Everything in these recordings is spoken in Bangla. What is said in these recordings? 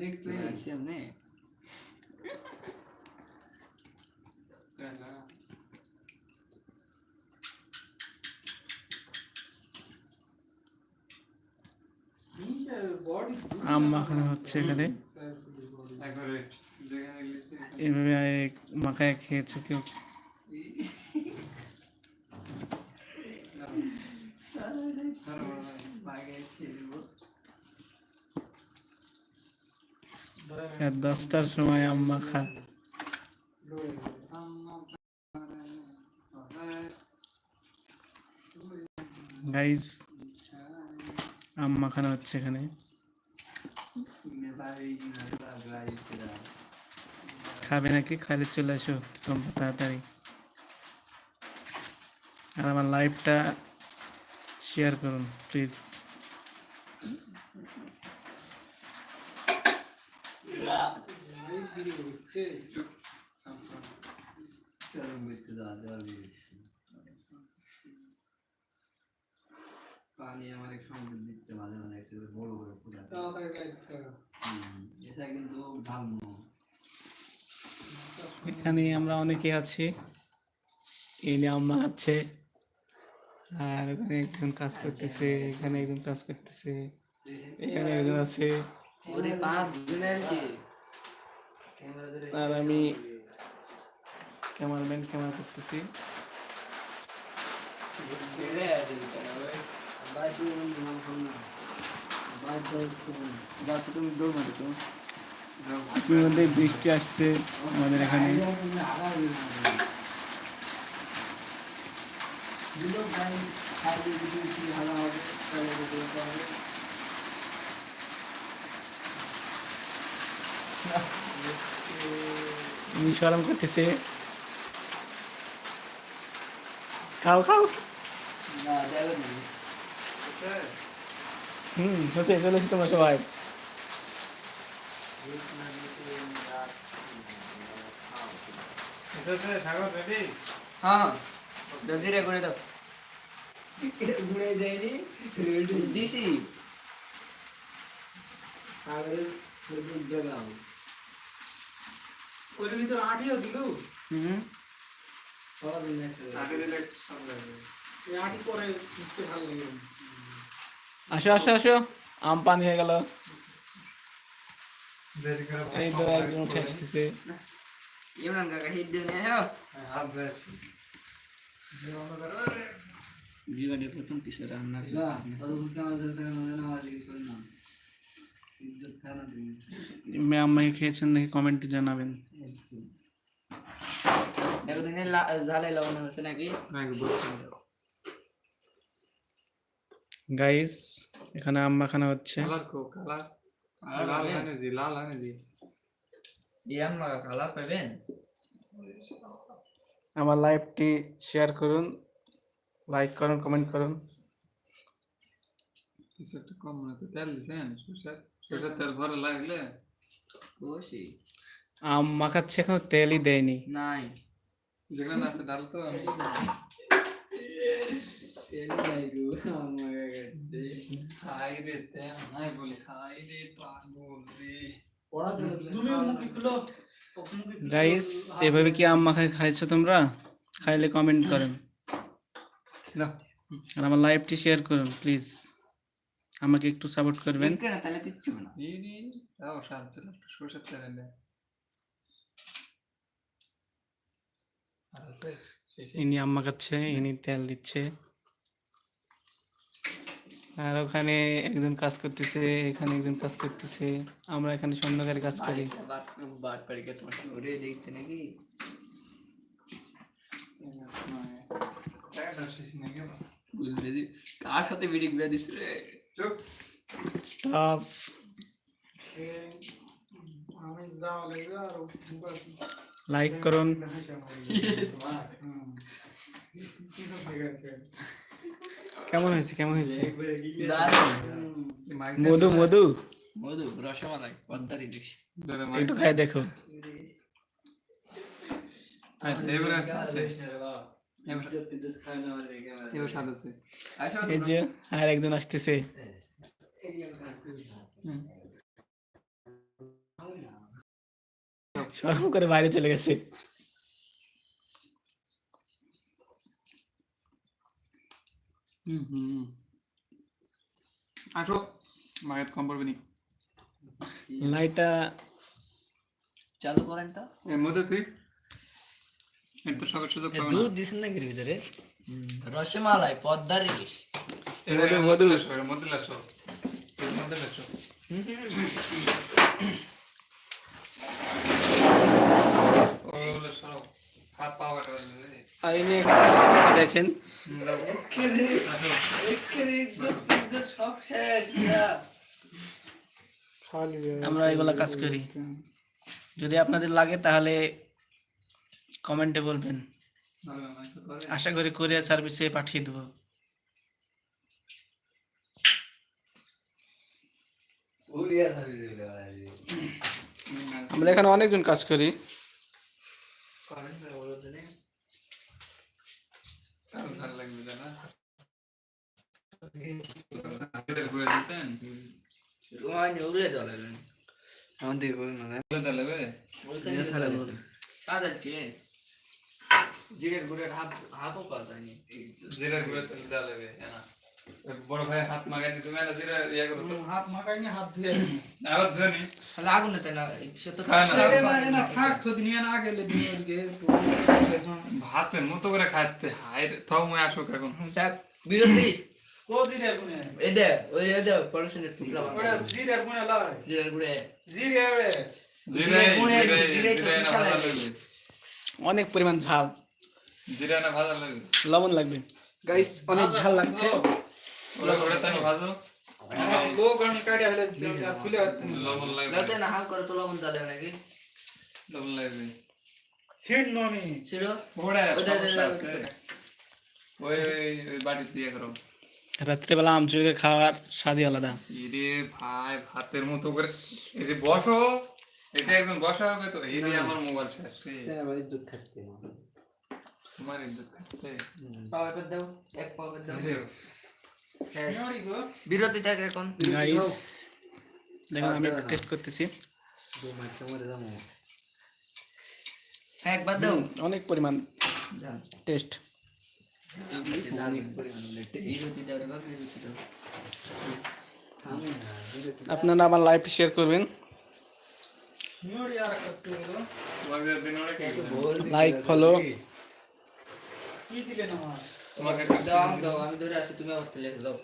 দেখতে কেমনে আম মাখানো হচ্ছে এখানে। এভাবে মাখায় খেয়েছে কেউ। রাত দশটার সময় আম মাখা গাইস আম মাখানো হচ্ছে এখানে। খাবে নাকি? খালি চলে আসো, তোমরা তাড়াতাড়ি। আর আমার লাইভটা শেয়ার করুন প্লিজ পানি আমার দিচ্ছে মাঝে মাঝে বড় এটা কিন্তু এখানে আমরা অনেকে আছি। এই নিয়ে আম মাখাচ্ছে আর ওখানে একজন কাজ করতেছে, এখানে একজন কাজ করতেছে, এখানে একজন আছে। ওরে পাঁচ দিনের কি ক্যামেরা ধরে আর আমি ক্যামেরাম্যান ক্যামেরা করতেছি বাইরে নাম শুন না বাইরে শুন বাচ্চা তুমি দৌড় মারো তো তুমি মধ্যে বৃষ্টি আসছে আমাদের এখানে উনি সরম করতেছে খাও খাও হুম হচ্ছে চলে এসে তোমরা সবাই হ্যাঁ দজিরে করে দাও ঘুরে রেডি দিছি সাগরের ফুটবল গেলাম হুম সারাদিন একটা আসো আসো আসো আম পানি হয়ে গেল এই তো একজন উঠে আসতেছে ইমরান কাকা হিট দিয়ে নিয়ে হ্যাঁ জীবনে প্রথম পিসে রান্না না ম্যাম আমাকে খেয়েছেন নাকি কমেন্টে জানাবেন। দেখো দিনে জালে লবণ হচ্ছে নাকি? গাইস এখানে আম মাখানো হচ্ছে। ইয়াম কালার পাবেন? আমার লাইভটি শেয়ার করুন লাইক করুন কমেন্ট করুন। কিছু একটা কম মনে তেল দিছেন সরষের? সরষের তেল ভরে লাগলে বসি। আম মাখাচ্ছে এখনও তেলই দেয়নি। নাই। যেখানে আছে ডাল তো আমি তেল নাই গো আমার কাছে খাই রে তেল নাই বলি খাই রে পাগল রে। পড়াশোনা তুমি মুখে খুলো গাইস এভাবে কি আম মাখায় খাইছো তোমরা? খাইলে কমেন্ট করেন। আর আমার লাইভটি শেয়ার করুন প্লিজ আমাকে একটু সাপোর্ট করবেন। তাহলে কিচ্ছু না। তাও শান্ত সরষের তেল এনে আর ইনি আম মাখাচ্ছে ইনি তেল দিচ্ছে। আর ওখানে একজন কাজ করতেছে এখানে একজন কাজ করতেছে। আমরা এখানে সন্ধ্যাকারে কাজ করি। বুঝলে দি কার সাথে ভিডিও বিয়া দিস রে? চুপ স্টপ লাইক করুন কেমন হয়েছে কেমন হয়েছে দারুণ মধু মধু মধু রসমালাই পদ্মারি দিস একটু খাই দেখো আচ্ছা এবারে আসছে এই যে আর একজন আসতেছে। সরম করে বাইরে চলে গেছে। হুম হুম আসো মায়ের কম পড়বে নি। লাইটটা চালু করেন তো। এর মধ্যে তুই। এর সবার সুযোগ পাবে দুধ দিছেন নাকি এর ভিতরে? রসমালাই পদ্মার ইলিশ মধু, মধু। আর দেখেন। আমরা এগুলা কাজ করি। যদি আপনাদের লাগে তাহলে কমেন্টে বলবেন ভালো মামা, একটু করে। আশা করি কোরিয়ার সার্ভিসে পাঠিয়ে দেবো উড়িয়া ধরে দিলে ওরা এই। হুম, আর আমরা এখানে অনেকজন কাজ করি করেন না বলো তো নে। কারো ঝাল লাগবে জানা। এটা ঘুরে দিতেন? ওই উগলে দলেন আমাদের জিরের গুড়ের হাফ হাফও পাওয়া যায়নি। জিরা ঘুরে দিলে দিলে বে, হ্যাঁ। বড় ভাই হাত মাগাই দিতে না জিরা ইয়ে করো তো। হাত মাখাইনি হাত ধুয়ে আবার ধরে নি। তাহলে আগুন তাই না সে তো খায় না। খাক তো দিন না গেলে দিন ওদিকে ভাতের মতো করে খাইতে রে থাও মুই আসুক এখন। যাক বিরতি। কো দিরে গুনে এ দে ওই এ দে পড়াশোনার জিরে জিরের গুড়ে। জিরে জিরা গুঁড়ে, তো না অনেক পরিমাণ ঝাল। জিরা না ভাজা লাগবে লবণ লাগবে। গাইস অনেক ঝাল লাগছে। ওরা ওরা তাকে ভাজো লো গরম কাটে হলে খুলে লবণ লাগবে। লতে না হাম করে তো লবণ দালে নাকি? লবণ লাগবে। সিড নমি ছিল ওরা ওই বাড়ি দিয়ে করো রাত্রেবেলা আমচুরিকে খাওয়ার স্বাদই আলাদা। ইরে ভাই ভাতের মতো করে। এই যে বসো এটা একজন বসা হবে তো এই আমার মোবাইল শেষ। তোমার পাওয়ার দাও এক পাওয়ার দাও বিরতি থাকে এখন গাইস দেখুন আমি টেস্ট করতেছি হ্যাঁ একবার দাও অনেক পরিমাণ টেস্ট আপনারা আমার লাইভ শেয়ার করবেন দিন ওরা কি বল লাইক তোমাকে দাও দাও আমি ধরে আছি তুমি আমার তেলে দাও।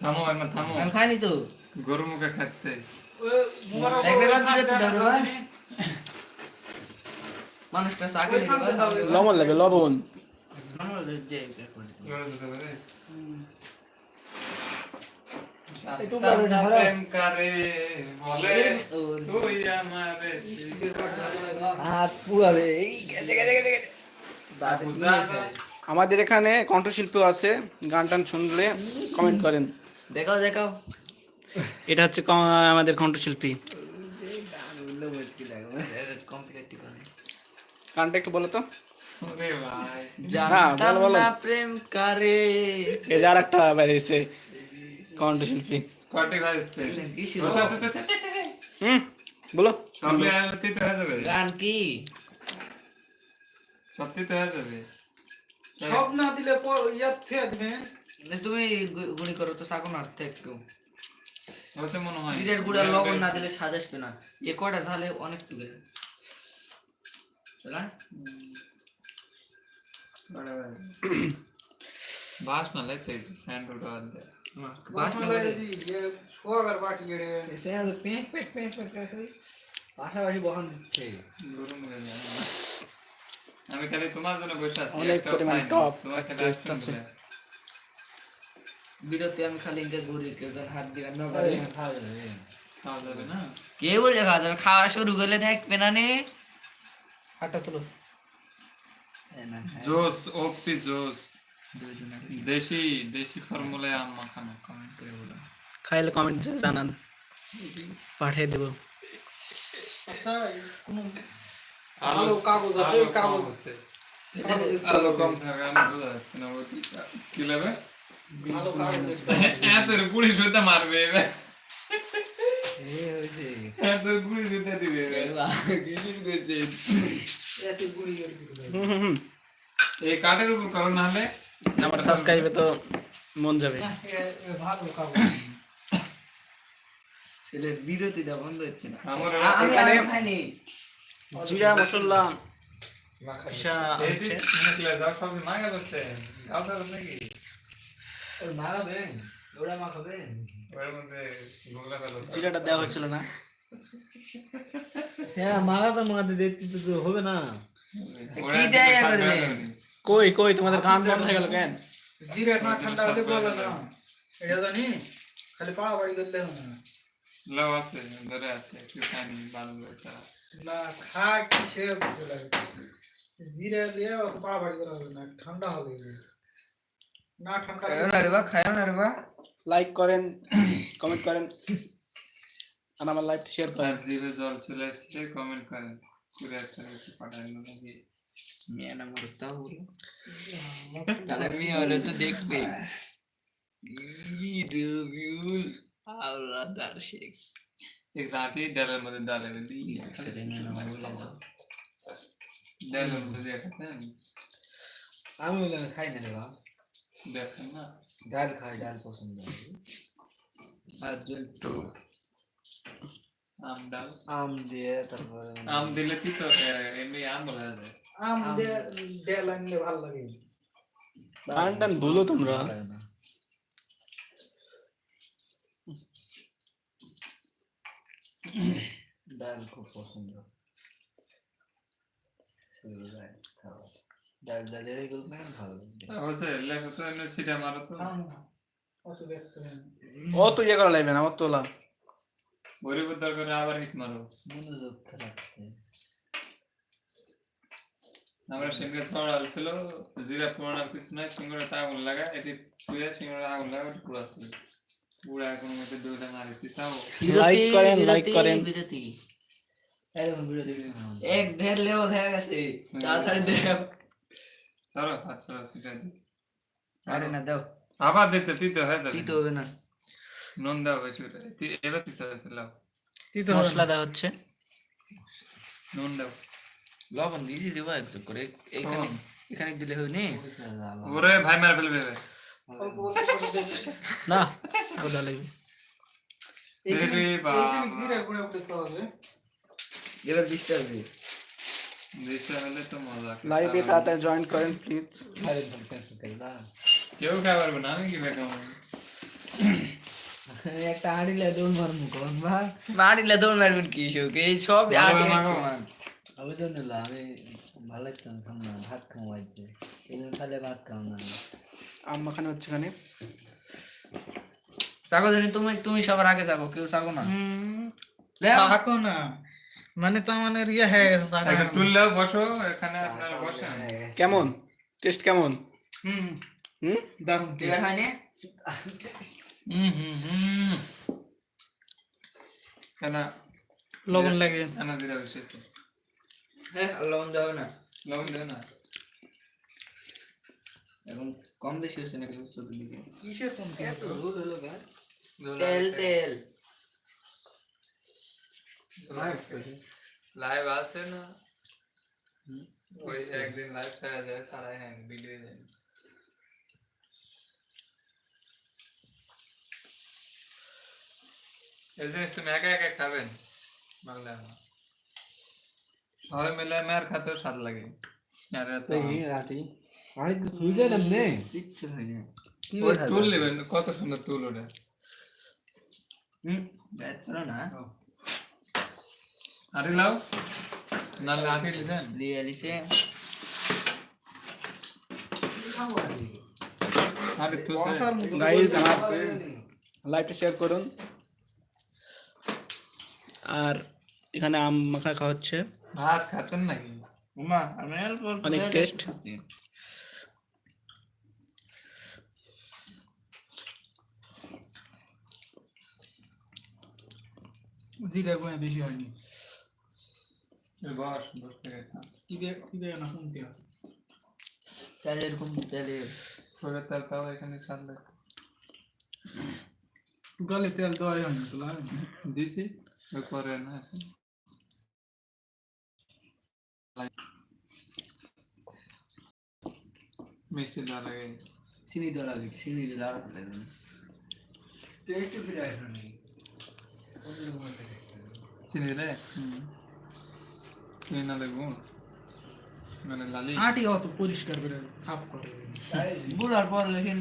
থামো একবার থামো। আমি খাইনি তো। গরু মুখে খাচ্ছে। একবার বাপ বিরতি দাও মানুষটা সাগে রে লবণ লাগবে লবণ। আমরা আমারে হাত পুয়াবে গেছে গেছে গেছে। আমাদের এখানে কণ্ঠশিল্পী আছে গান টান শুনলে কমেন্ট করেন। দেখাও দেখাও। এটা হচ্ছে আমাদের কণ্ঠশিল্পী। গানটা একটু বলো তো। না প্রেম করে। এই যে আর একটা বেরিয়েছে কণ্ঠশিল্পী হুম বলো। হয়ে গান কি? সত্যি তো হয়ে যাবে সব না দিলে ইয়ার থেকে দিবে না, তুমি গু- গুণি করো তো সাকুন আর একটু অবশ্য মনে হয় জিরের গুঁড়া লবণ না দিলে স্বাদ আসবে না এ কটা তাহলে অনেক তুলে চলা বাস না লাইতে স্যান্ড উঠা দে বাস না বলে। এসে আছে পেক পেক পেক পেক পেক করে পাশাপাশি বহন দিচ্ছে গরম হয়ে যায় আমি খালি তোমার জন্য বসে আছি অনেক পরিমাণ টক। বিরতি আমি খালি ঘুরি কেউ হাত দিবেন না খাওয়া যাবে, খাওয়া যাবে। খাওয়া যাবে না? কে বলে খাওয়া যাবে? খাওয়া শুরু করলে থাকবে না নে। হাতটা তুলো। জোস ওপি জোস। দেশি দেশি ফর্মুলায় আম মাখানো কমেন্ট করে বলো। খাইলে কমেন্ট জানান। পাঠিয়ে দেবো। আলো কাগজ আছে কাগজ আছে। আলো কম থাকে আমি বোঝা না কি- কাগজ এত পুলিশ হইতে মারবে এবার। এই কাঠের উপর করো না হলে আমার সাবস্ক্রাইবে তো মন যাবে। ছেলের বিরতিটা বন্ধ হচ্ছে না। আমার জিরা মশলা জিরাটা দেওয়া হয়েছিল না? দেখতে তো হবে না। কি দেয় কই কই তোমাদের গান বন্ধ হয়ে গেল কেন? জিরা না ঠান্ডা হলে ভালো না। এটা জানি খালি পাড়াপাড়ি করলে হবে না। লাভ আছে ধরে আছে একটু। না খা কি সে বুঝতে লাগে? জিরা দিয়ে অত পাড়াপাড়ি করা হবে না ঠান্ডা হবে না ঠান্ডা না রে বা খাইও না রে বা। লাইক করেন কমেন্ট করেন আর আমার লাইভটা শেয়ার করেন। আর জিভে জল চলে আসলে কমেন্ট করেন। পুরো একটা কিছু পাঠানো নাকি? মেয়ে না মরতা তাহলে মেয়ে হলে তো দেখবে শেখ। মধ্যে ডালে দিই সেদিন না বলে দাও ডালের মধ্যে দেখাচ্ছেন আমি বললাম খাই না রে বাবা দেখেন না ডাল খাই ডাল পছন্দ আর তো আম ডাল আম দিয়ে তারপরে আম দিলে কি তো এমনি আম বলা যায় আম দিয়ে ডাল আনলে ভালো লাগে গান টান ভুলো তোমরা ডাল খুব পছন্দ ডাল ডালের এগুলো না ভালো অবশ্যই লেখো তো এমনি ছিটা মারো তো ও তো ইয়ে করা লাগবে না ও তোলা গরিবের দরকারে আবার হিট মারো মনোযোগ খারাপছে আমরা সঙ্গে ছড়াল ছিল জিরা পুরানোর কিছু নাই সিঙ্গড়াতে আগুন লাগা এটি শুয়ে সিঙ্গড়া আগুন লাগা ওটা পুরা ছিল করেন, করেন। বিরতি। এক দেড় লেও হয়ে গেছে। তাড়াতাড়ি দেও ধরো হাত সেটা আরে না দাও। আবার দিতে দিতে হয় তো দিতে হবে না। নুন দাও বেশি এবার দিতে হয়েছে লাও। মশলা দেওয়া হচ্ছে। নুন দাও লবণ দিয়েছি দেবো একটু করে। এখানে এখানে দিলে হয়নি। ওরে ভাই মার ফেলবে। না আরও দেওয়া লাগবে এরে বাবা জিরা গুঁড়া করে খাওয়া হবে এবার বৃষ্টি হবে দেশে হলে তো মজা লাইভে তাড়াতাড়ি জয়েন করেন প্লিজ কেউ খাই পারবে না আমি কি খাই খাব? একটা আড়িলে দৌড় মারমু কোন ভাই মারিলে দৌড় মারবেন কি শোক এই সব ভালো আগে মাখো। আমি ভালো খাম না ভাত খাম আজকে। এই তাহলে ভাত খাম না। আম মাখানো হচ্ছে এখানে। সাগো জানি তুমি তুমি সবার আগে সাগো কেউ সাগো না। থাকো না। মানে তো আমার ইয়ে হয়ে গেছে একটা বসো এখানে আপনারা বসেন। কেমন? টেস্ট কেমন? হুম। হুম? দারুণ হয়নি? হুম হুম হুম। কেন? লবণ লাগে। কেন দিরা হ্যাঁ লবণ দেওয়া হবে না লবণ দেও না এখন কম বেশি হচ্ছে নাকি চতুর্দিকে কিসের কোন তেল তেল। লাইভ আছে না? ওই একদিন লাইভ ছাড়া যায় সারাই হ্যাঁ ভিডিও যায় এই জিনিস তুমি একা একা খাবেন? ভালো লাগে না। সবাই মিলে মার খাতেও স্বাদ লাগে। আর এত- কিচ্ছু হয়নি ওই টুল নেবেন কত সুন্দর টুল ওটা। ব্যাট করো না? আরে লাও। নাহলে আটি লিখেন দিয়ে আলিসে আরে তো গাইজ আমার লাইভটা শেয়ার করুন। আর এখানে আম মাখা খাওয়া হচ্ছে। ভাত খাতেন নাকি? অনেক। জিরা গুঁড়া বেশি হয়নি। কি দিয়ে কি দিয়ে না শুনতে আছে তাহলে এরকম সরের তেল পাও এখানে ছাড়লে টোটালি তেল দেওয়াই হয়নি তো না দিছি ওই পরে না এখন। মিষ্টি দেওয়া লাগে চিনি দেওয়া লাগে চিনি দিলে আরও ভালো লাগবে চিনি দিলে চিনি না দেখব মানে লালি আটি অত পরিষ্কার করে সাফ করে বুড়ার পর লেকিন